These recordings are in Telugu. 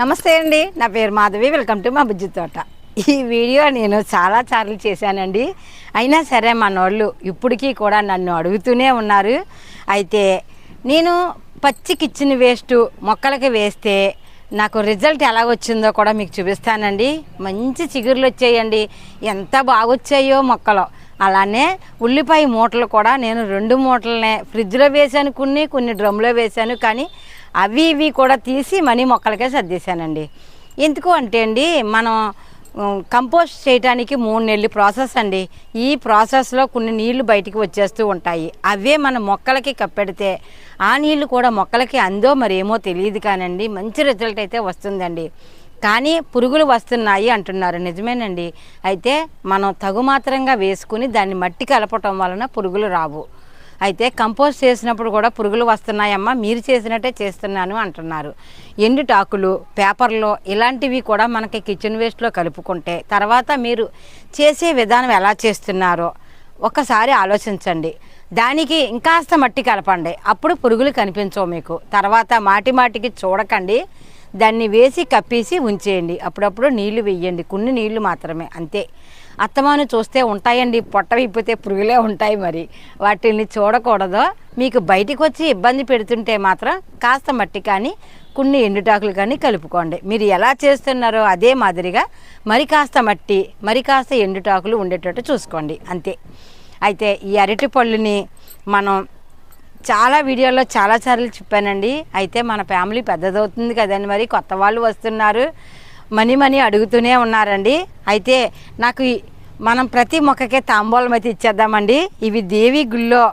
నమస్తే అండి నా పేరు మాధవి వెల్కమ్ టు మా బుజ్జి తోట. ఈ వీడియో నేను చాలా సార్లు చేశానండి. అయినా సరే మన వాళ్ళు ఇప్పటికీ కూడా నన్ను అడుగుతూనే ఉన్నారు. అయితే నేను పచ్చి కిచెన్ వేస్ట్ మొక్కలకి వేస్తే నాకు రిజల్ట్ ఎలా వచ్చిందో కూడా మీకు చూపిస్తానండి. మంచి చిగుర్లు వచ్చాయండి. ఎంత బాగొచ్చాయో మొక్కలు. అలానే ఉల్లిపాయ మూటలు కూడా నేను రెండు మూటలనే ఫ్రిడ్జ్లో వేసాను కొన్ని కొన్ని డ్రమ్లో వేశాను. కానీ అవి ఇవి కూడా తీసి మనీ మొక్కలకే సర్దేశానండి. ఎందుకు అంటే అండి మనం కంపోస్ట్ చేయడానికి మూడు నెలలు ప్రాసెస్ అండి. ఈ ప్రాసెస్లో కొన్ని నీళ్ళు బయటికి వచ్చేస్తూ ఉంటాయి. అవే మన మొక్కలకి కప్పెడితే ఆ నీళ్ళు కూడా మొక్కలకి అందో మరేమో తెలియదు కానండి మంచి రిజల్ట్ అయితే వస్తుందండి. కానీ పురుగులు వస్తున్నాయి అంటున్నారు. నిజమేనండి. అయితే మనం తగుమాత్రంగా వేసుకుని దాన్ని మట్టి కలపటం వలన పురుగులు రావు. అయితే కంపోస్ట్ చేసినప్పుడు కూడా పురుగులు వస్తున్నాయమ్మా మీరు చేసినట్టే చేస్తున్నాను అంటున్నారు. ఎండుటాకులు పేపర్లో ఇలాంటివి కూడా మనకి కిచెన్ వేస్ట్లో కలుపుకుంటే తర్వాత మీరు చేసే విధానం ఎలా చేస్తున్నారో ఒకసారి ఆలోచించండి. దానికి ఇంకాస్త మట్టి కలపండి. అప్పుడు పురుగులు కనిపించవు మీకు. తర్వాత మాటి మాటికి చూడకండి. దాన్ని వేసి కప్పేసి ఉంచేయండి. అప్పుడప్పుడు నీళ్ళు వేయండి కొన్ని నీళ్ళు మాత్రమే. అంతే. అత్తమాను చూస్తే ఉంటాయండి పొట్ట విప్పితే పురుగులే ఉంటాయి మరి. వాటిని చూడకూడదు. మీకు బయటికి వచ్చి ఇబ్బంది పెడుతుంటే మాత్రం కాస్త మట్టి కానీ కొన్ని ఎండుటాకులు కానీ కలుపుకోండి. మీరు ఎలా చేస్తున్నారో అదే మాదిరిగా మరి కాస్త మట్టి మరి కాస్త ఎండుటాకులు ఉండేటట్టు చూసుకోండి. అంతే. అయితే ఈ అరటి పళ్ళుని మనం చాలా వీడియోలో చాలా సార్లు చెప్పానండి. అయితే మన ఫ్యామిలీ పెద్దదవుతుంది కదండి మరి కొత్త వాళ్ళు వస్తున్నారు. మనీ మనీ అడుగుతూనే ఉన్నారండి. అయితే నాకు మనం ప్రతి మొక్కకే తాంబూలం అయితే ఇచ్చేద్దామండి. ఇవి దేవి గుళ్ళో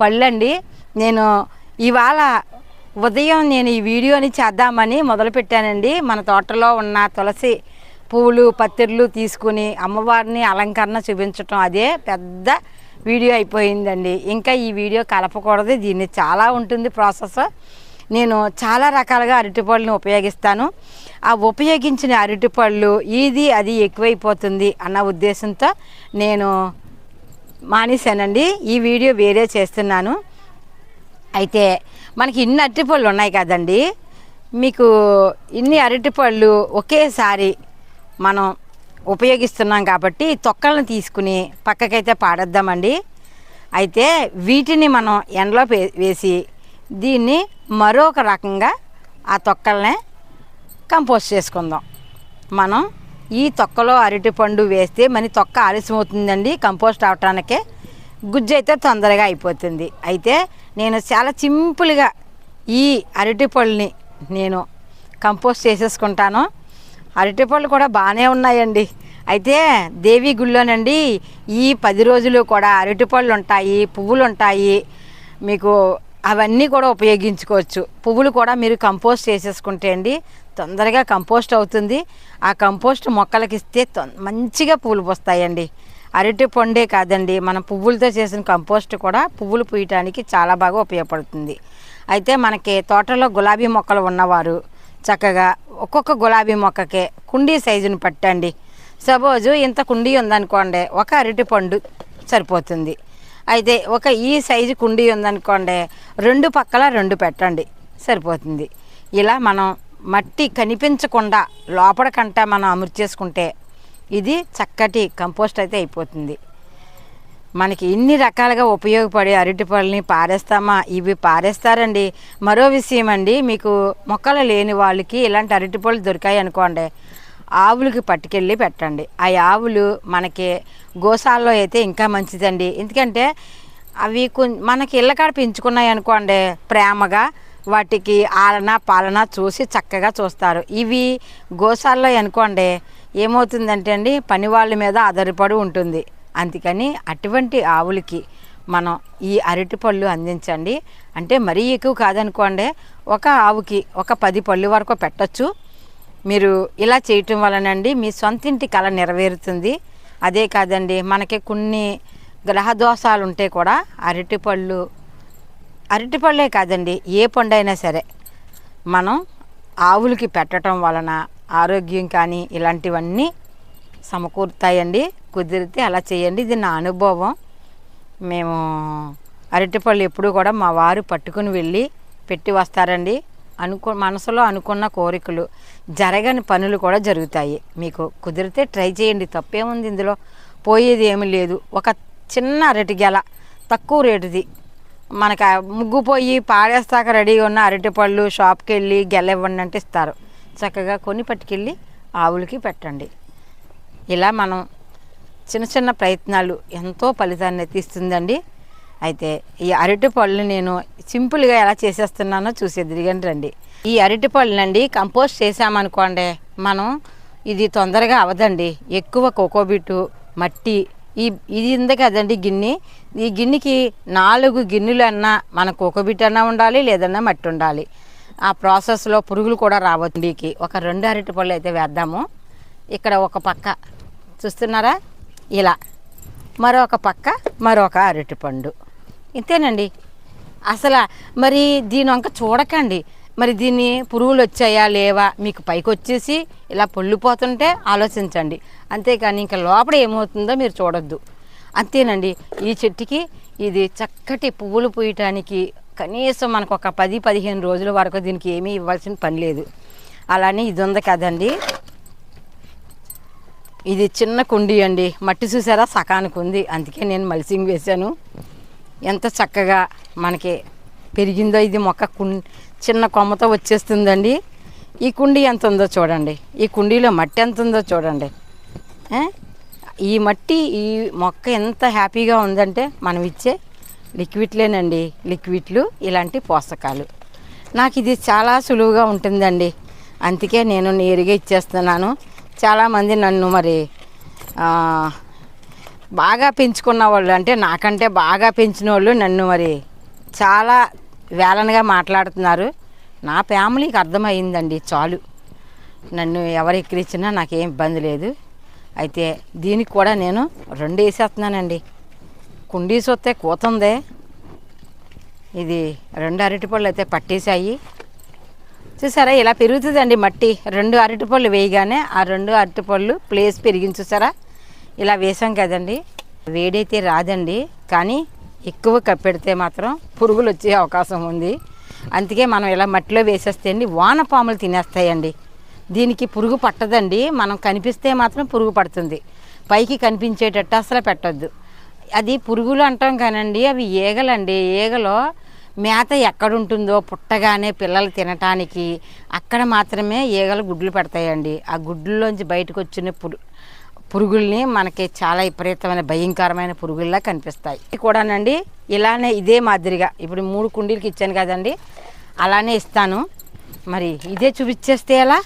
పళ్ళండి. నేను ఇవాళ ఉదయం నేను ఈ వీడియోని చేద్దామని మొదలుపెట్టానండి. మన తోటలో ఉన్న తులసి పువ్వులు పత్తిర్లు తీసుకుని అమ్మవారిని అలంకరణ చూపించటం అదే పెద్ద వీడియో అయిపోయిందండి. ఇంకా ఈ వీడియో కలపకూడదు. దీన్ని చాలా ఉంటుంది ప్రాసెస్. నేను చాలా రకాలుగా అరటిపళ్ళని ఉపయోగిస్తాను. ఆ ఉపయోగించిన అరటిపళ్ళు ఇది అది ఎక్కువైపోతుంది అన్న ఉద్దేశంతో నేను మానేశానండి. ఈ వీడియో వేరే చేస్తున్నాను. అయితే మనకి ఇన్ని అరటిపళ్ళు ఉన్నాయి కదండి. మీకు ఇన్ని అరటిపళ్ళు ఒకేసారి మనం ఉపయోగిస్తున్నాం కాబట్టి తొక్కలను తీసుకుని పక్కకైతే పాడేద్దామండి. అయితే వీటిని మనం ఎండలో వేసి దీన్ని మరొక రకంగా ఆ తొక్కల్నే కంపోస్ట్ చేసుకుందాం. మనం ఈ తొక్కలో అరటిపండు వేస్తే మన తొక్క ఆలస్యం అవుతుందండి కంపోస్ట్ అవటానికే గుజ్జు అయితే తొందరగా అయిపోతుంది. అయితే నేను చాలా సింపుల్గా ఈ అరటిపళ్ళని నేను కంపోస్ట్ చేసేసుకుంటాను. అరటిపళ్ళు కూడా బాగానే ఉన్నాయండి. అయితే దేవి గుళ్ళోనండి ఈ పది రోజులు కూడా అరటిపళ్ళు ఉంటాయి పువ్వులు ఉంటాయి మీకు అవన్నీ కూడా ఉపయోగించుకోవచ్చు. పువ్వులు కూడా మీరు కంపోస్ట్ చేసేసుకుంటే అండి తొందరగా కంపోస్ట్ అవుతుంది. ఆ కంపోస్ట్ మొక్కలకి ఇస్తే తొం- మంచిగా పువ్వులు పోస్తాయండి. అరటి పండే కాదండి మన పువ్వులతో చేసిన కంపోస్ట్ కూడా పువ్వులు పూయటానికి చాలా బాగా ఉపయోగపడుతుంది. అయితే మనకి తోటలో గులాబీ మొక్కలు ఉన్నవారు చక్కగా ఒక్కొక్క గులాబీ మొక్కకే కుండీ సైజుని పట్టండి. సపోజు ఇంత కుండీ ఉందనుకోండి ఒక అరటి పండు సరిపోతుంది. అయితే ఒక ఈ సైజు కుండీ ఉందనుకోండి రెండు పక్కల రెండు పెట్టండి సరిపోతుంది. ఇలా మనం మట్టి కనిపించకుండా లోపలకంట మనం అమర్చేసుకుంటే ఇది చక్కటి కంపోస్ట్ అయితే అయిపోతుంది. మనకి ఇన్ని రకాలుగా ఉపయోగపడే అరటిపళ్ళని పారేస్తామా? ఇవి పారేస్తారండి. మరో విషయం అండి మీకు మొక్కలు లేని వాళ్ళకి ఇలాంటి అరటి పళ్ళు దొరికాయి అనుకోండి ఆవులకి పట్టుకెళ్ళి పెట్టండి. ఆ ఆవులు మనకి గోశాలలో అయితే ఇంకా మంచిదండి. ఎందుకంటే అవి కొం మనకి ఇళ్ళకాడ పెంచుకున్నాయి అనుకోండి ప్రేమగా వాటికి ఆలన పాలన చూసి చక్కగా చూస్తారు. ఇవి గోశాలలో అనుకోండి ఏమవుతుందంటే అండి పని వాళ్ళ మీద ఆధారపడి ఉంటుంది. అందుకని అటువంటి ఆవులకి మనం ఈ అరటి పళ్ళు అందించండి. అంటే మరీ ఎక్కువ కాదనుకోండి ఒక ఆవుకి ఒక పది పళ్ళు వరకు పెట్టచ్చు. మీరు ఇలా చేయటం వలనండి మీ సొంత ఇంటి కళ నెరవేరుతుంది. అదే కాదండి మనకి కొన్ని గ్రహ దోషాలు ఉంటే కూడా అరటిపళ్ళు అరటిపళ్ళే కాదండి ఏ పండైనా సరే మనం ఆవులకి పెట్టడం వలన ఆరోగ్యం కానీ ఇలాంటివన్నీ సమకూరుతాయండి. కుదిరితే అలా చేయండి. ఇది నా అనుభవం. మేము అరటిపళ్ళు ఎప్పుడు కూడా మా వారు పట్టుకుని వెళ్ళి పెట్టి వస్తారండి. అనుకో మనసులో అనుకున్న కోరికలు జరగని పనులు కూడా జరుగుతాయి. మీకు కుదిరితే ట్రై చేయండి. తప్పేముంది ఇందులో? పోయేది ఏమీ లేదు. ఒక చిన్న అరటి గెల తక్కువ రేటుది. మనకు ముగ్గుపోయి ముగ్గు పోయి పాడేస్తాక రెడీగా ఉన్న అరటిపళ్ళు షాప్కి వెళ్ళి గెల ఇవ్వండి అంటే ఇస్తారు. చక్కగా కొని పట్టుకెళ్ళి ఆవులకి పెట్టండి. ఇలా మనం చిన్న చిన్న ప్రయత్నాలు ఎంతో ఫలితాన్ని తీస్తుందండి. అయితే ఈ అరటి పళ్ళు నేను సింపుల్గా ఎలా చేసేస్తున్నానో చూసేది రండి. ఈ అరటి పళ్ళునండి కంపోస్ట్ చేసామనుకోండి మనం ఇది తొందరగా అవదండి. ఎక్కువ కోకోబిట్టు మట్టి ఈ ఇది ఉంది కదండి గిన్నె. ఈ గిన్నెకి నాలుగు గిన్నెలు అన్నా మన కోకోబిట్ అన్నా ఉండాలి లేదన్నా మట్టి ఉండాలి. ఆ ప్రాసెస్లో పురుగులు కూడా రావద్దుకి ఒక రెండు అరటి పళ్ళు అయితే వేద్దాము. ఇక్కడ ఒక పక్క చూస్తున్నారా? ఇలా. మరొక పక్క మరొక అరటిపండు ఇంతేనండి. అసలు మరి దీని వంక చూడకండి. మరి దీన్ని పురుగులు వచ్చాయా లేవా మీకు పైకి వచ్చేసి ఇలా పొల్లిపోతుంటే ఆలోచించండి. అంతేకాని ఇంకా లోపల ఏమవుతుందో మీరు చూడొద్దు. అంతేనండి. ఈ చెట్టుకి ఇది చక్కటి పువ్వులు పూయటానికి కనీసం మనకు ఒక పది పదిహేను రోజుల వరకు దీనికి ఏమీ ఇవ్వాల్సిన పని లేదు. అలానే ఇది ఉంది కదండి. ఇది చిన్న కుండీ అండి. మట్టి చూసారా? సకానికి ఉంది. అందుకే నేను మల్సింగ్ వేశాను. ఎంత చక్కగా మనకి పెరిగిందో ఇది మొక్క కుం చిన్న కొమ్మతో వచ్చేస్తుందండి. ఈ కుండీ ఎంత ఉందో చూడండి. ఈ కుండీలో మట్టి ఎంత ఉందో చూడండి. ఈ మట్టి ఈ మొక్క ఎంత హ్యాపీగా ఉందంటే మనం ఇచ్చే లిక్విడ్లేనండి. లిక్విడ్లు ఇలాంటి పోషకాలు. నాకు ఇది చాలా సులువుగా ఉంటుందండి. అందుకే నేను నేరుగా ఇచ్చేస్తున్నాను. చాలామంది నన్ను మరి బాగా పెంచుకున్న వాళ్ళు అంటే నాకంటే బాగా పెంచిన వాళ్ళు నన్ను మరి చాలా వేలనగా మాట్లాడుతున్నారు. నా ఫ్యామిలీకి అర్థమైందండి చాలు. నన్ను ఎవరు ఎక్కిరించినా నాకేం ఇబ్బంది లేదు. అయితే దీనికి కూడా నేను రెండు వేసేస్తున్నానండి. కుండీ చూస్తే కూతుంది. ఇది రెండు అరటిపళ్ళు అయితే పట్టేశాయి. చూసారా ఇలా పెరుగుతుందండి మట్టి. రెండు అరటిపళ్ళు వేయగానే ఆ రెండు అరటిపళ్ళు ప్లేస్ పెరిగింది చూసారా? ఇలా వేసాం కదండి. వేడైతే రాదండి. కానీ ఎక్కువ కప్పెడితే మాత్రం పురుగులు వచ్చే అవకాశం ఉంది. అందుకే మనం ఇలా మట్టిలో వేసేస్తే అండి వానపాములు తినేస్తాయండి. దీనికి పురుగు పట్టదండి. మనం కనిపిస్తే మాత్రం పురుగు పడుతుంది. పైకి కనిపించేటట్టు అసలు పెట్టద్దు. అది పురుగులు అంటాం కానండి అవి ఈగలండి ఈగలో మేత ఎక్కడుంటుందో పుట్టగానే పిల్లలు తినటానికి అక్కడ మాత్రమే ఈగలు గుడ్లు పెడతాయండి. ఆ గుడ్లలోంచి బయటకు వచ్చిన పురు పురుగుల్ని మనకి చాలా విపరీతమైన భయంకరమైన పురుగుల్లా కనిపిస్తాయి. ఇది కూడానండి ఇలానే ఇదే మాదిరిగా. ఇప్పుడు మూడు కుండీలకి ఇచ్చాను కదండి అలానే ఇస్తాను. మరి ఇదే చూపించేస్తే ఎలా?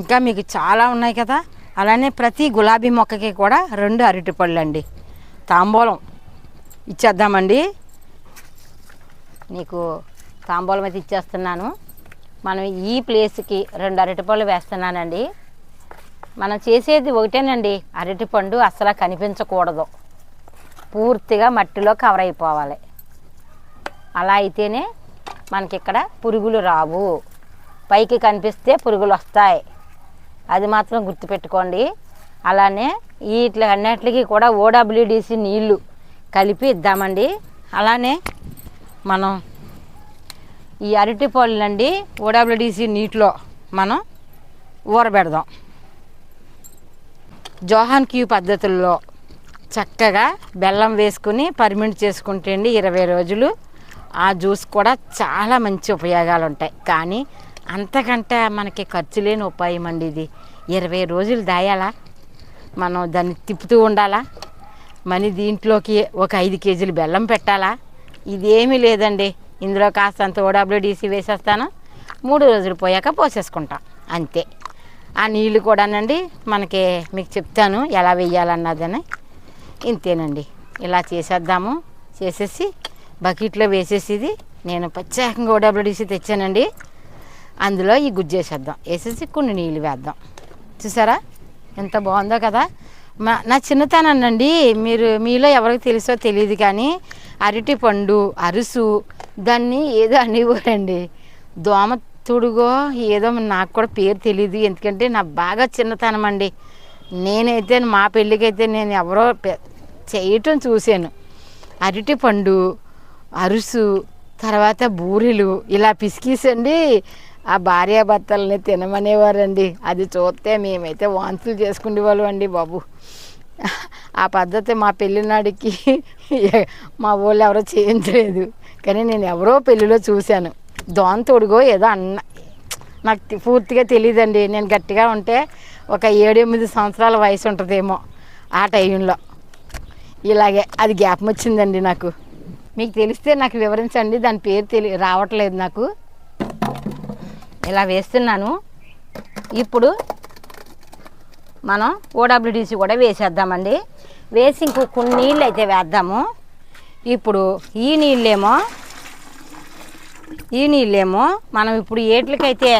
ఇంకా మీకు చాలా ఉన్నాయి కదా. అలానే ప్రతి గులాబీ మొక్కకి కూడా రెండు అరటిపళ్ళు అండి తాంబూలం ఇచ్చేద్దామండి. నీకు తాంబూలం అయితే ఇచ్చేస్తున్నాను. మనం ఈ ప్లేస్కి రెండు అరటిపళ్ళు వేస్తున్నానండి. మనం చేసేది ఒకటేనండి. అరటిపండు అసలు కనిపించకూడదు. పూర్తిగా మట్టిలో కవర్ అయిపోవాలి. అలా అయితేనే మనకి ఇక్కడ పురుగులు రావు. పైకి కనిపిస్తే పురుగులు వస్తాయి. అది మాత్రం గుర్తుపెట్టుకోండి. అలానే వీటి అన్నిటికీ కూడా ఓడబ్ల్యూడిసి నీళ్ళు కలిపి ఇద్దామండి. అలానే మనం ఈ అరటి పళ్ళండి ఓడబ్ల్యూడిసి నీటిలో మనం ఊరబెడదాం. జోహాన్ క్యూ పద్ధతుల్లో చక్కగా బెల్లం వేసుకుని పర్మింట్ చేసుకుంటే అండి ఇరవై రోజులు. ఆ జ్యూస్ కూడా చాలా మంచి ఉపయోగాలు ఉంటాయి కానీ అంతకంటే మనకి ఖర్చు లేని ఉపాయం అండి ఇది. ఇరవై రోజులు దాయాలా? మనం దాన్ని తిప్పుతూ ఉండాలా? మరి దీంట్లోకి ఒక ఐదు కేజీలు బెల్లం పెట్టాలా? ఇదేమీ లేదండి. ఇందులో కాస్తంత ఓడబ్ల్యూడిసి వేసేస్తాను. మూడు రోజులు పోయాక పోసేసుకుంటాం. అంతే. ఆ నీళ్ళు కూడానండి మనకి మీకు చెప్తాను ఎలా వేయాలన్నదని. ఇంతేనండి. ఇలా చేసేద్దాము. చేసేసి బకెట్లో వేసేసి నేను ప్రత్యేకంగా ఓడబ్ల్యూడిసి తెచ్చానండి. అందులో ఈ గుజ్జు వేసేద్దాం. వేసేసి కొన్ని నీళ్ళు వేద్దాం. చూసారా? ఎంత బాగుందో కదా. మా నా చిన్నతనానండి మీరు మీలో ఎవరికి తెలుసో తెలియదు కానీ అరటి పండు అరుసు దాన్ని ఏదో అనేవారండి. దోమ తుడుగో ఏదో నాకు కూడా పేరు తెలియదు ఎందుకంటే నా బాగా చిన్నతనం అండి. నేనైతే మా పెళ్ళికైతే నేను ఎవరో చేయటం చూశాను. అరటి పండు అరుసు తర్వాత బూరెలు ఇలా పిసికేసండి. ఆ భార్యాభర్తలని తినమనేవారండి. అది చూస్తే మేమైతే వాంతులు చేసుకునేవాళ్ళం అండి బాబు. ఆ పద్ధతి మా పెళ్ళినాడికి మా ఊళ్ళో ఎవరో చేయించలేదు. కానీ నేను ఎవరో పెళ్ళిలో చూశాను. దోంతోడుగో ఏదో అన్న నాకు పూర్తిగా తెలియదండి నేను గట్టిగా ఉంటే ఒక ఏడు ఎనిమిది సంవత్సరాల వయసు ఉంటుందేమో ఆ టైంలో. ఇలాగే అది జ్ఞాపం వచ్చిందండి నాకు. మీకు తెలిస్తే నాకు వివరించండి. దాని పేరు తెలి రావట్లేదు నాకు. ఇలా వేస్తున్నాను. ఇప్పుడు మనం ఓడబ్ల్యూడిసి కూడా వేసేద్దామండి. వేసి ఇంకో కొన్ని నీళ్ళు అయితే వేద్దాము. ఇప్పుడు ఈ నీళ్ళేమో ఈ నీళ్ళేమో మనం ఇప్పుడు ఏట్లకైతే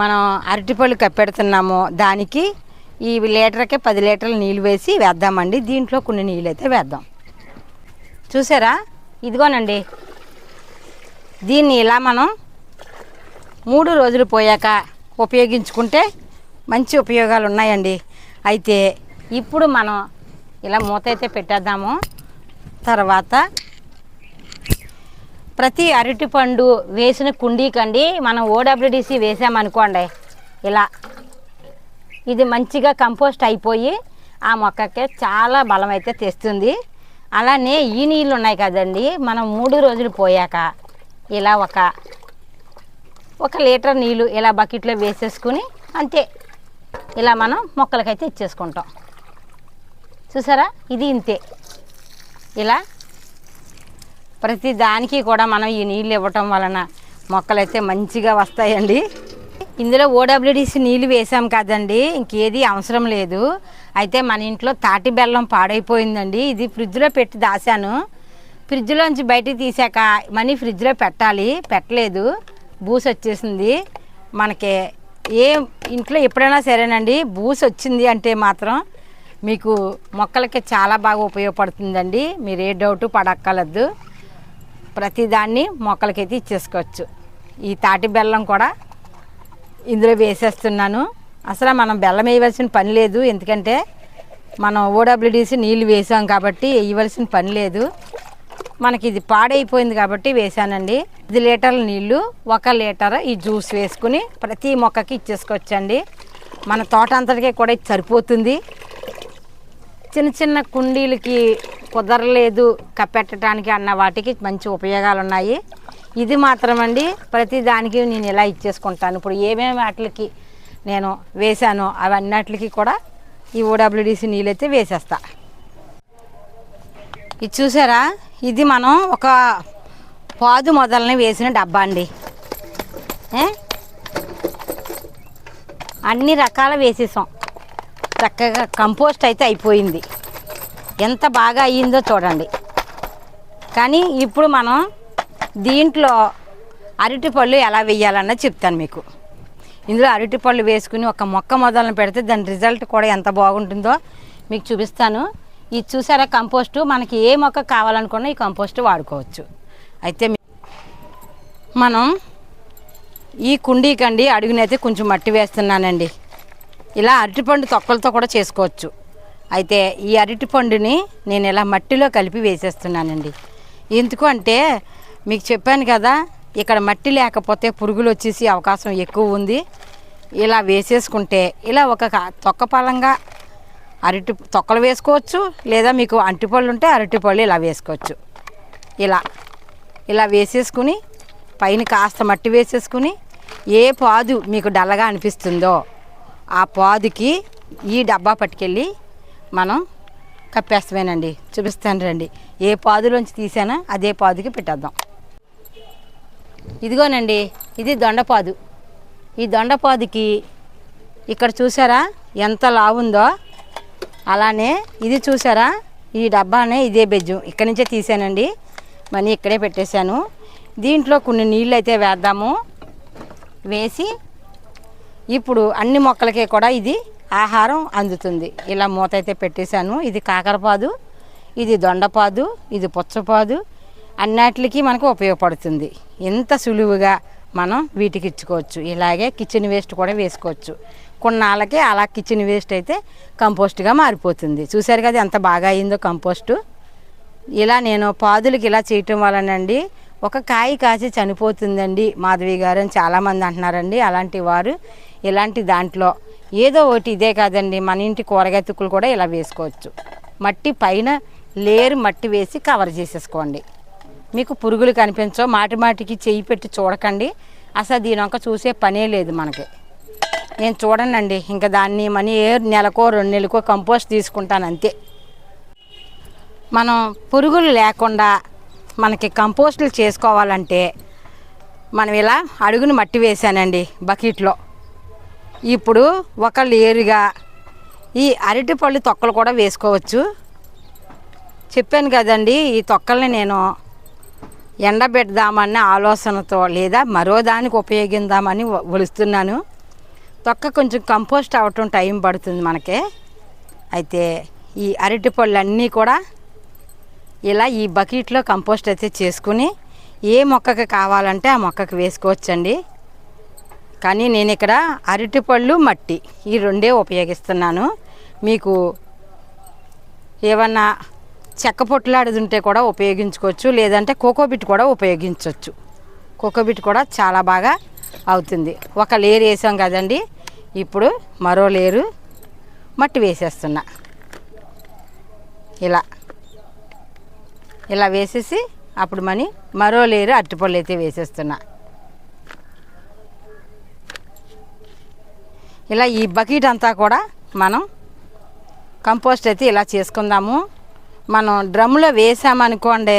మనం అరటిపళ్ళు కప్పెడుతున్నామో దానికి ఈ లీటర్కే పది లీటర్ల నీళ్ళు వేసి వేద్దామండి. దీంట్లో కొన్ని నీళ్ళు అయితే వేద్దాం. చూసారా? ఇదిగోనండి. దీన్ని ఇలా మనం మూడు రోజులు పోయాక ఉపయోగించుకుంటే మంచి ఉపయోగాలు ఉన్నాయండి. అయితే ఇప్పుడు మనం ఇలా మూత అయితే పెట్టేద్దాము. తర్వాత ప్రతి అరటిపండు వేసిన కుండీకండి మనం ఓడబ్ల్యూడిసి వేసామనుకోండి ఇలా ఇది మంచిగా కంపోస్ట్ అయిపోయి ఆ మొక్కకి చాలా బలం అయితే తెస్తుంది. అలానే ఈ నీళ్ళు ఉన్నాయి కదండి మనం మూడు రోజులు పోయాక ఇలా ఒక ఒక లీటర్ నీళ్ళు ఇలా బకెట్లో వేసేసుకుని అంతే ఇలా మనం మొక్కలకైతే ఇచ్చేసుకుంటాం. చూసారా? ఇది ఇంతే. ఇలా ప్రతి దానికి కూడా మనం ఈ నీళ్ళు ఇవ్వటం వలన మొక్కలైతే మంచిగా వస్తాయండి. ఇందులో ఓడబ్ల్యూడిసి నీళ్ళు వేసాం కదండి ఇంకేది అవసరం లేదు. అయితే మన ఇంట్లో తాటి బెల్లం పాడైపోయిందండి. ఇది ఫ్రిడ్జ్లో పెట్టి దాశాను. ఫ్రిడ్జ్లోంచి బయటికి తీసాక మనీ ఫ్రిడ్జ్లో పెట్టాలి. పెట్టలేదు. బూస్ వచ్చేసింది. మనకి ఏ ఇంట్లో ఎప్పుడైనా సరేనండి బూస్ వచ్చింది అంటే మాత్రం మీకు మొక్కలకి చాలా బాగా ఉపయోగపడుతుందండి. మీరు ఏ డౌట్ పడక్కర్లేదు. ప్రతిదాన్ని మొక్కలకైతే ఇచ్చేసుకోవచ్చు. ఈ తాటి బెల్లం కూడా ఇందులో వేసేస్తున్నాను. అసలు మనం బెల్లం వేయవలసిన పని లేదు. ఎందుకంటే మనం ఓడబ్ల్యూడిసి నీళ్ళు వేసాం కాబట్టి వేయవలసిన పని లేదు. మనకి ఇది పాడైపోయింది కాబట్టి వేసానండి. ఇది లీటర్ల నీళ్ళు ఒక లీటర్ ఈ జ్యూస్ వేసుకుని ప్రతి మొక్కకి ఇచ్చేసుకోవచ్చండి. మన తోట అంతటికి కూడా ఇది సరిపోతుంది. చిన్న చిన్న కుండీలకి కుదరలేదు కప్పెట్టడానికి అన్న వాటికి మంచి ఉపయోగాలు ఉన్నాయి ఇది మాత్రం అండి ప్రతి దానికి నేను ఇలా ఇచ్చేసుకుంటాను. ఇప్పుడు ఏమేమి వాటికి నేను వేశానో అవన్నిటికి కూడా ఈ ఓడబ్ల్యూడిసి నీళ్ళైతే వేసేస్తా. ఇది చూసారా? ఇది మనం ఒక పాదు మొదలని వేసిన డబ్బా అండి. అన్ని రకాల వేసేసాం. చక్కగా కంపోస్ట్ అయితే అయిపోయింది. ఎంత బాగా అయ్యిందో చూడండి. కానీ ఇప్పుడు మనం దీంట్లో అరటిపళ్ళు ఎలా వేయాలన్నది చెప్తాను మీకు. ఇందులో అరటిపళ్ళు వేసుకుని ఒక మొక్క మొదలను పెడితే దాని రిజల్ట్ కూడా ఎంత బాగుంటుందో మీకు చూపిస్తాను. ఇది చూసారా కంపోస్టు? మనకి ఏ మొక్క కావాలనుకున్నా ఈ కంపోస్ట్ వాడుకోవచ్చు. అయితే మనం ఈ కుండీకండి అడుగునైతే కొంచెం మట్టి వేస్తున్నానండి. ఇలా అరటిపండు తొక్కలతో కూడా చేసుకోవచ్చు. అయితే ఈ అరటిపండుని నేను ఇలా మట్టిలో కలిపి వేసేస్తున్నానండి. ఎందుకు అంటే మీకు చెప్పాను కదా ఇక్కడ మట్టి లేకపోతే పురుగులు వచ్చేసి అవకాశం ఎక్కువ ఉంది. ఇలా వేసేసుకుంటే ఇలా ఒక తొక్క పలంగా అరటి తొక్కలు వేసుకోవచ్చు లేదా మీకు అంటిపళ్ళు ఉంటే అరటిపళ్ళు ఇలా వేసుకోవచ్చు. ఇలా ఇలా వేసేసుకుని పైన కాస్త మట్టి వేసేసుకుని ఏ పాదు మీకు డల్లగా అనిపిస్తుందో ఆ పాదుకి ఈ డబ్బా పట్టుకెళ్ళి మనం కప్పేస్తామేనండి. చూపిస్తాను రండి. ఏ పాదులోంచి తీసానో అదే పాదుకి పెట్టేద్దాం. ఇదిగోనండి ఇది దొండపాదు ఈ దొండపాదుకి ఇక్కడ చూసారా ఎంత లావుందో? అలానే ఇది చూసారా? ఈ డబ్బానే ఇదే బెజ్జం. ఇక్కడి నుంచే తీసానండి. మనీ ఇక్కడే పెట్టేశాను. దీంట్లో కొన్ని నీళ్ళు అయితే వేద్దాము. వేసి ఇప్పుడు అన్ని మొక్కలకి కూడా ఇది ఆహారం అందుతుంది. ఇలా మూత అయితే పెట్టేశాను. ఇది కాకరపాదు ఇది దొండపాదు ఇది పుచ్చపాదు అన్నిటికీ మనకు ఉపయోగపడుతుంది. ఎంత సులువుగా మనం వీటికి ఇచ్చుకోవచ్చు. ఇలాగే కిచెన్ వేస్ట్ కూడా వేసుకోవచ్చు. కొన్నాళ్ళకి అలా కిచెన్ వేస్ట్ అయితే కంపోస్ట్గా మారిపోతుంది. చూశారు కదా ఎంత బాగా అయిందో కంపోస్టు. ఇలా నేను పాదులకి ఇలా చేయటం వలనండి ఒక కాయ కాసి చనిపోతుందండి మాధవి గారు అని చాలామంది అంటున్నారండి అలాంటి వారు ఇలాంటి దాంట్లో ఏదో ఒకటి ఇదే కాదండి మన ఇంటి కూరగాయ తుక్కులు కూడా ఇలా వేసుకోవచ్చు. మట్టి పైన లేరు మట్టి వేసి కవర్ చేసేసుకోండి. మీకు పురుగులు కనిపించవు మాటి మాటికి చెయ్యి పెట్టి చూడకండి. అసలు దీని ఒక చూసే పనే లేదు మనకి. నేను చూడనండి ఇంకా దాన్ని మనీ ఏ నెలకో రెండు నెలకో కంపోస్ట్ తీసుకుంటాను అంతే. మనం పురుగులు లేకుండా మనకి కంపోస్టులు చేసుకోవాలంటే మనం ఇలా అడుగును మట్టి వేసానండి బకెట్లో. ఇప్పుడు ఒక లేరుగా ఈ అరటిపళ్ళు తొక్కలు కూడా వేసుకోవచ్చు. చెప్పాను కదండి ఈ తొక్కల్ని నేను ఎండబెడదామన్న ఆలోచనతో లేదా మరో దానికి ఉపయోగిద్దామని ఒలుస్తున్నాను తొక్క కొంచెం కంపోస్ట్ అవ్వటం టైం పడుతుంది మనకి. అయితే ఈ అరటిపళ్ళు అన్నీ కూడా ఇలా ఈ బకెట్లో కంపోస్ట్ అయితే చేసుకుని ఏ మొక్కకి కావాలంటే ఆ మొక్కకి వేసుకోవచ్చండి. కానీ నేను ఇక్కడ అరటిపళ్ళు మట్టి ఈ రెండే ఉపయోగిస్తున్నాను. మీకు ఏమన్నా చెక్క పొట్లాడిది ఉంటే కూడా ఉపయోగించుకోవచ్చు లేదంటే కోకోబిట్ కూడా ఉపయోగించవచ్చు కోకోబిట్ కూడా చాలా బాగా అవుతుంది. ఒక లేరు వేసాం కదండి ఇప్పుడు మరో లేరు మట్టి వేసేస్తున్నా. ఇలా. ఇలా వేసేసి అప్పుడు మని మరో లేరు అరటిపళ్ళు అయితే వేసేస్తున్నా. ఇలా ఈ బకెట్ అంతా కూడా మనం కంపోస్ట్ అయితే ఇలా చేసుకుందాము. మనం డ్రమ్లో వేసామనుకోండి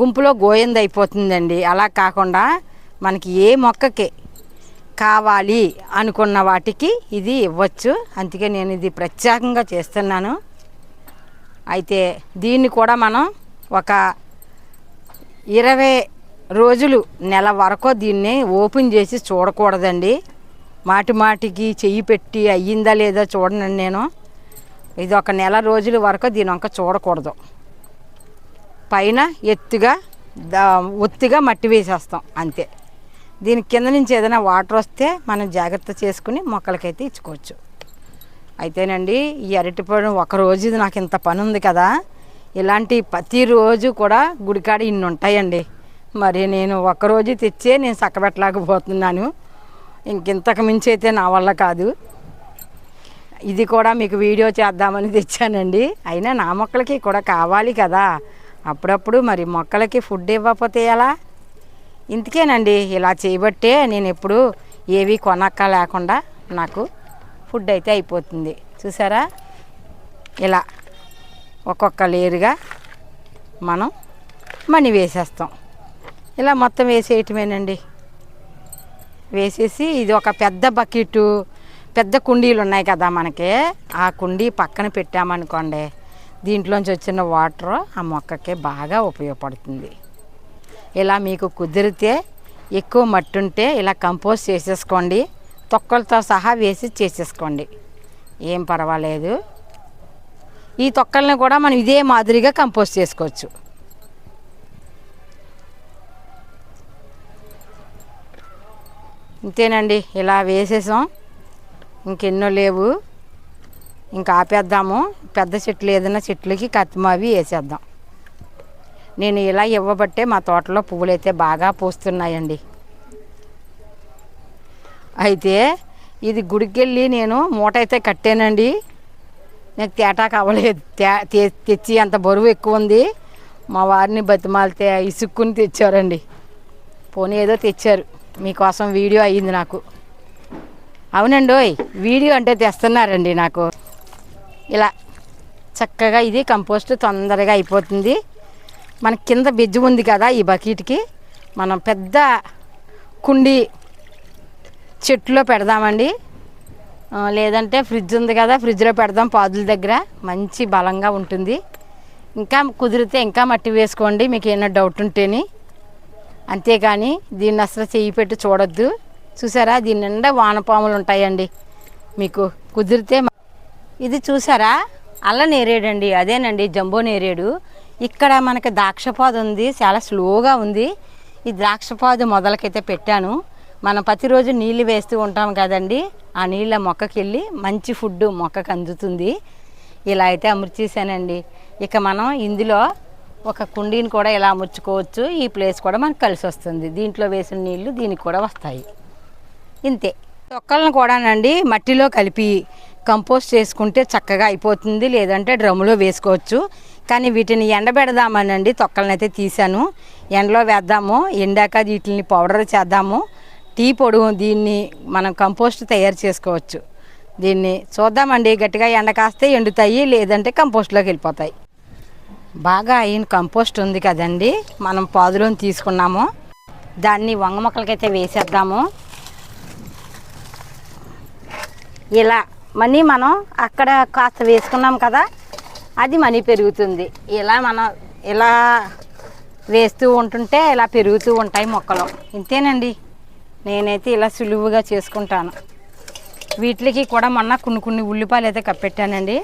గుంపులో గోయింది అయిపోతుందండి. అలా కాకుండా మనకి ఏ మొక్కకి కావాలి అనుకున్న వాటికి ఇది ఇవ్వచ్చు. అందుకే నేను ఇది ప్రత్యేకంగా చేస్తున్నాను. అయితే దీన్ని కూడా మనం ఒక ఇరవై రోజులు నెల వరకు దీన్ని ఓపెన్ చేసి చూడకూడదండి. మాటి మాటికి చెయ్యి పెట్టి అయ్యిందా లేదా చూడనండి నేను. ఇది ఒక నెల రోజుల వరకు దీని వంక చూడకూడదు. పైన ఎత్తుగా ఒత్తిగా మట్టి వేసేస్తాం అంతే. దీని కింద నుంచి ఏదైనా వాటర్ వస్తే మనం జాగ్రత్త చేసుకుని మొక్కలకైతే ఇచ్చుకోవచ్చు. అయితేనండి ఈ అరటిపళ్ళు ఒక రోజు ఇది నాకు ఇంత పని ఉంది కదా. ఇలాంటి ప్రతిరోజు కూడా గుడికాడ ఇన్ని ఉంటాయండి. మరి నేను ఒక్కరోజు తెచ్చే నేను చక్కబెట్టలేకపోతున్నాను. ఇంకింతకు మించి అయితే నా వల్ల కాదు. ఇది కూడా మీకు వీడియో చేద్దామని తెచ్చానండి. అయినా నా మొక్కలకి కూడా కావాలి కదా. అప్పుడప్పుడు మరి మొక్కలకి ఫుడ్ ఇవ్వకపోతే ఎలా? ఇంతకేనండి ఇలా చేయబట్టే నేను ఎప్పుడు ఏవి కొనక్క లేకుండా నాకు ఫుడ్ అయితే అయిపోతుంది. చూసారా? ఇలా. ఒక్కొక్క లేరుగా మనం మనీ వేసేస్తాం. ఇలా మొత్తం వేసేయటమేనండి. వేసేసి ఇది ఒక పెద్ద బకెట్ పెద్ద కుండీలు ఉన్నాయి కదా మనకి. ఆ కుండీ పక్కన పెట్టామనుకోండి దీంట్లోంచి వచ్చిన వాటర్ ఆ మొక్కకి బాగా ఉపయోగపడుతుంది. ఇలా మీకు కుదిరితే ఎక్కువ మట్టి ఉంటే ఇలా కంపోస్ట్ చేసేసుకోండి. తొక్కలతో సహా వేసి చేసేసుకోండి. ఏం పర్వాలేదు. ఈ తొక్కల్ని కూడా మనం ఇదే మాదిరిగా కంపోస్ట్ చేసుకోవచ్చు. ఇంతేనండి ఇలా వేసేసాం. ఇంకెన్నో లేవు. ఇంకా ఆపేద్దాము. పెద్ద చెట్లు ఏదైనా చెట్లకి కత్తిమావి వేసేద్దాం. నేను ఇలా ఇవ్వబట్టే మా తోటలో పువ్వులైతే అయితే బాగా పూస్తున్నాయండి. అయితే ఇది గుడికెళ్ళి నేను మూట అయితే కట్టానండి. నాకు తేటాకు అవ్వలేదు తే తెచ్చి అంత బరువు ఎక్కువ ఉంది. మా వారిని బతిమాలితే ఇసుక్కుని తెచ్చారండి. పోనీ ఏదో తెచ్చారు. మీకోసం వీడియో అయ్యింది నాకు. అవునండి ఓయ్ వీడియో అంటే తెస్తున్నారండి నాకు. ఇలా చక్కగా ఇది కంపోస్ట్ తొందరగా అయిపోతుంది. మన కింద బెజ్జు ఉంది కదా ఈ బకెట్కి. మనం పెద్ద కుండి చెట్టులో పెడదామండి. లేదంటే ఫ్రిడ్జ్ ఉంది కదా ఫ్రిడ్జ్లో పెడదాం పాదుల దగ్గర. మంచి బలంగా ఉంటుంది. ఇంకా కుదిరితే ఇంకా మట్టి వేసుకోండి మీకు ఏమైనా డౌట్ ఉంటేని. అంతేగాని దీన్ని అసలు చేయి పెట్టి చూడొద్దు. చూసారా? దీని నిండా వానపాములు ఉంటాయండి. మీకు కుదిరితే ఇది చూసారా? అల్ల నేరేడండి. అదేనండి జంబో నేరేడు. ఇక్కడ మనకి ద్రాక్షపాదు ఉంది చాలా స్లోగా ఉంది. ఈ ద్రాక్షపాదు మొదలకైతే పెట్టాను. మనం ప్రతిరోజు నీళ్ళు వేస్తూ ఉంటాం కదండి. ఆ నీళ్ళ మొక్కకి వెళ్ళి మంచి ఫుడ్ మొక్కకు అందుతుంది. ఇలా అయితే అమర్చేసానండి ఇక మనం ఇందులో ఒక కుండీని కూడా ఇలా అమర్చుకోవచ్చు. ఈ ప్లేస్ కూడా మనకు కలిసి వస్తుంది. దీంట్లో వేసిన నీళ్ళు దీనికి కూడా వస్తాయి. ఇంతే. తొక్కలను కూడానండి మట్టిలో కలిపి కంపోస్ట్ చేసుకుంటే చక్కగా అయిపోతుంది. లేదంటే డ్రమ్ములో వేసుకోవచ్చు. కానీ వీటిని ఎండబెడదామనండి. తొక్కలను అయితే తీసాను ఎండలో వేద్దాము. ఎండాక వీటిని పౌడర్ చేద్దాము. టీ పొడుగు దీన్ని మనం కంపోస్ట్ తయారు చేసుకోవచ్చు. దీన్ని చూద్దామండి గట్టిగా ఎండ కాస్తే ఎండుతాయి లేదంటే కంపోస్ట్లోకి వెళ్ళిపోతాయి. బాగా అయిన కంపోస్ట్ ఉంది కదండి మనం పాదులోని తీసుకున్నాము. దాన్ని వంగ మొక్కలకైతే వేసేద్దాము. ఇలా మనీ మనం అక్కడ కాస్త వేసుకున్నాం కదా అది మనీ పెరుగుతుంది. ఇలా మనం ఇలా వేస్తూ ఉంటుంటే ఇలా పెరుగుతూ ఉంటాయి మొక్కలు. ఇంతేనండి. నేనైతే ఇలా సులువుగా చేసుకుంటాను. వీటికి కూడా మొన్న కొన్ని కొన్ని ఉల్లిపాయలు అయితే కప్పెట్టానండి.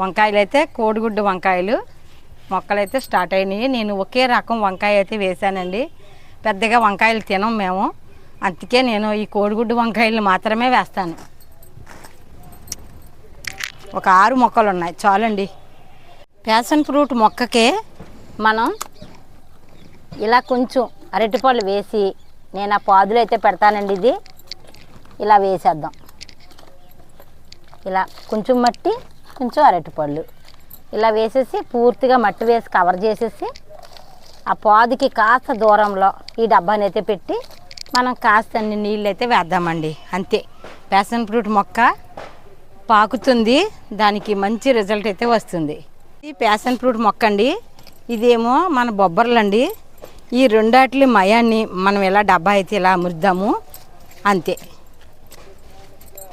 వంకాయలు అయితే కోడిగుడ్డు వంకాయలు మొక్కలైతే స్టార్ట్ అయినాయి. నేను ఒకే రకం వంకాయ అయితే వేశానండి. పెద్దగా వంకాయలు తినం మేము. అందుకే నేను ఈ కోడిగుడ్డు వంకాయలు మాత్రమే వేస్తాను. ఒక ఆరు మొక్కలు ఉన్నాయి చాలండి. ప్యాషన్ ఫ్రూట్ మొక్కకే మనం ఇలా కొంచెం అరటిపళ్ళు వేసి నేను ఆ పాదులు అయితే పెడతానండి ఇది. ఇలా వేసేద్దాం. ఇలా కొంచెం మట్టి కొంచెం అరటిపళ్ళు. ఇలా వేసేసి పూర్తిగా మట్టి వేసి కవర్ చేసేసి ఆ పాదుకి కాస్త దూరంలో ఈ డబ్బాని అయితే పెట్టి మనం కాస్త అన్ని నీళ్ళు అయితే వేద్దామండి. అంతే. ప్యాషన్ ఫ్రూట్ మొక్క పాకుతుంది. దానికి మంచి రిజల్ట్ అయితే వస్తుంది. ఈ ప్యాషన్ ఫ్రూట్ మొక్క అండి ఇదేమో మన బొబ్బర్లండి. ఈ రెండాట్ల మయాన్ని మనం ఇలా డబ్బా అయితే ఇలా అమృద్దాము అంతే.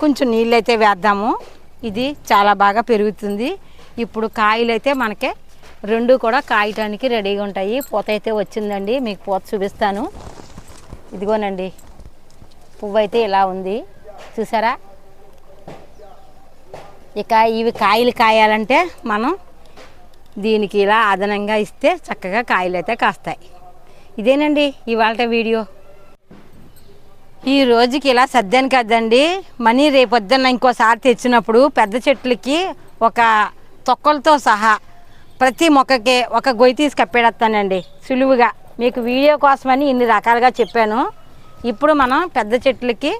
కొంచెం నీళ్ళు అయితే వేద్దాము. ఇది చాలా బాగా పెరుగుతుంది. ఇప్పుడు కాయలు అయితే మనకి రెండు కూడా కాయటానికి రెడీగా ఉంటాయి. పూత అయితే వచ్చిందండి. మీకు పూత చూపిస్తాను. ఇదిగోనండి. పువ్వు అయితే ఇలా ఉంది. చూసారా? ఇక ఇవి కాయలు కాయాలంటే మనం దీనికి ఇలా అదనంగా ఇస్తే చక్కగా కాయలు అయితే కాస్తాయి. ఇదేనండి ఇవాళ వీడియో. ఈ రోజుకి ఇలా సర్దాను కదండి మనీ రేపొద్దున్న ఇంకోసారి తెచ్చినప్పుడు పెద్ద చెట్లకి ఒక తొక్కలతో సహా ప్రతి మొక్కకి ఒక గొయ్యి తీసి కప్పేడతానండి సులువుగా మీకు వీడియో కోసమని ఇన్ని రకాలుగా చెప్పాను. ఇప్పుడు మనం పెద్ద చెట్లకి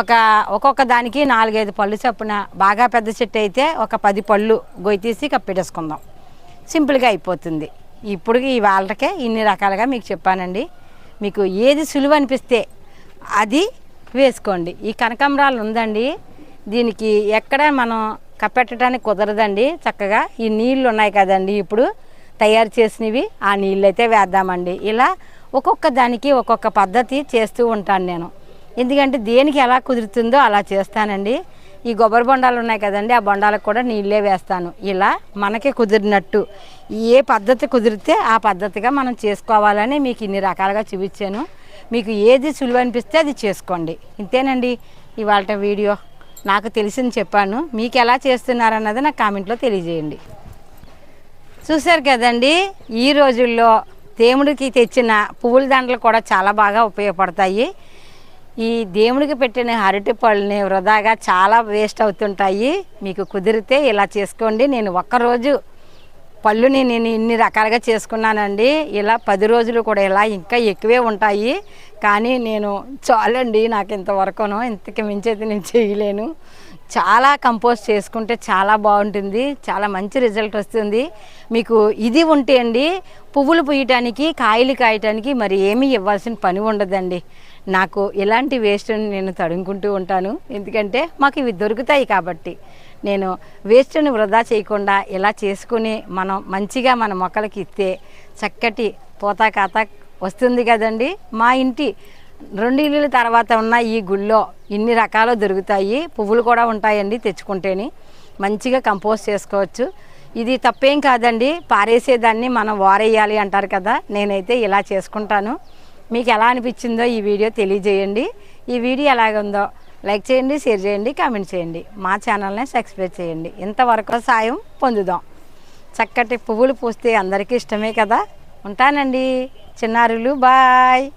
ఒక ఒక్కొక్క దానికి నాలుగైదు పళ్ళు చొప్పున బాగా పెద్ద చెట్టు అయితే ఒక పది పళ్ళు గొయ్యి తీసి కప్పేటేసుకుందాం సింపుల్గా అయిపోతుంది. ఇప్పుడు ఈ వాళ్ళకే ఇన్ని రకాలుగా మీకు చెప్పానండి. మీకు ఏది సులువు అనిపిస్తే అది వేసుకోండి. ఈ కనకాంబరాలు ఉందండి. దీనికి ఎక్కడ మనం కప్పెట్టడానికి కుదరదండి. చక్కగా ఈ నీళ్ళు ఉన్నాయి కదండి ఇప్పుడు. తయారు చేసినవి ఆ నీళ్ళు అయితే వేద్దామండి. ఇలా ఒక్కొక్క దానికి ఒక్కొక్క పద్ధతి చేస్తూ ఉంటాను నేను. ఎందుకంటే దేనికి ఎలా కుదురుతుందో అలా చేస్తానండి. ఈ కొబ్బరి బొండాలు ఉన్నాయి కదండి ఆ బొండాలకు కూడా నీళ్ళే వేస్తాను. ఇలా మనకి కుదిరినట్టు. ఏ పద్ధతి కుదిరితే ఆ పద్ధతిగా మనం చేసుకోవాలని మీకు ఇన్ని రకాలుగా చూపించాను. మీకు ఏది సులువు అనిపిస్తే అది చేసుకోండి. ఇంతేనండి ఇవాళ వీడియో. నాకు తెలిసింది చెప్పాను. మీకు ఎలా చేస్తున్నారన్నది నాకు కామెంట్లో తెలియజేయండి. చూశారు కదండి ఈ రోజుల్లో దేవుడికి తెచ్చిన పువ్వుల దండలు కూడా చాలా బాగా ఉపయోగపడతాయి. ఈ దేవుడికి పెట్టిన అరటి పళ్ళని వృధాగా చాలా వేస్ట్ అవుతుంటాయి. మీకు కుదిరితే ఇలా చేసుకోండి. నేను ఒక్కరోజు పళ్ళుని నేను ఇన్ని రకాలుగా చేసుకున్నానండి. ఇలా పది రోజులు కూడా ఇలా ఇంకా ఎక్కువే ఉంటాయి. కానీ నేను చాలండి నాకు ఇంతవరకును. ఇంతకు మించి అయితే నేను చేయలేను. చాలా కంపోజ్ చేసుకుంటే చాలా బాగుంటుంది. చాలా మంచి రిజల్ట్ వస్తుంది. మీకు ఇది ఉంటే అండి పువ్వులు పూయటానికి కాయలు కాయటానికి మరి ఏమీ ఇవ్వాల్సిన పని ఉండదండి. నాకు ఇలాంటి వేస్ట్ నేను తడుముకుంటూ ఉంటాను. ఎందుకంటే మాకు ఇవి దొరుకుతాయి కాబట్టి. నేను వేస్ట్ని వృధా చేయకుండా ఇలా చేసుకుని మనం మంచిగా మన మొక్కలకి ఇస్తే చక్కటి పోతా కాత వస్తుంది కదండి. మా ఇంటి రెండు ఇల్లుల తర్వాత ఉన్న ఈ గుళ్ళో ఇన్ని రకాలు దొరుకుతాయి. పువ్వులు కూడా ఉంటాయండి తెచ్చుకుంటేని. మంచిగా కంపోజ్ చేసుకోవచ్చు. ఇది తప్పేం కాదండి. పారేసేదాన్ని మనం వారేయాలి అంటారు కదా. నేనైతే ఇలా చేసుకుంటాను. మీకు ఎలా అనిపించిందో ఈ వీడియో తెలియజేయండి. ఈ వీడియో ఎలాగుందో లైక్ చేయండి షేర్ చేయండి కామెంట్ చేయండి. మా ఛానల్ని సబ్స్క్రైబ్ చేయండి. ఇంతవరకు సాయం పొందుదాం. చక్కటి పువ్వులు పూస్తే అందరికీ ఇష్టమే కదా. ఉంటానండి. చిన్నారులు బాయ్.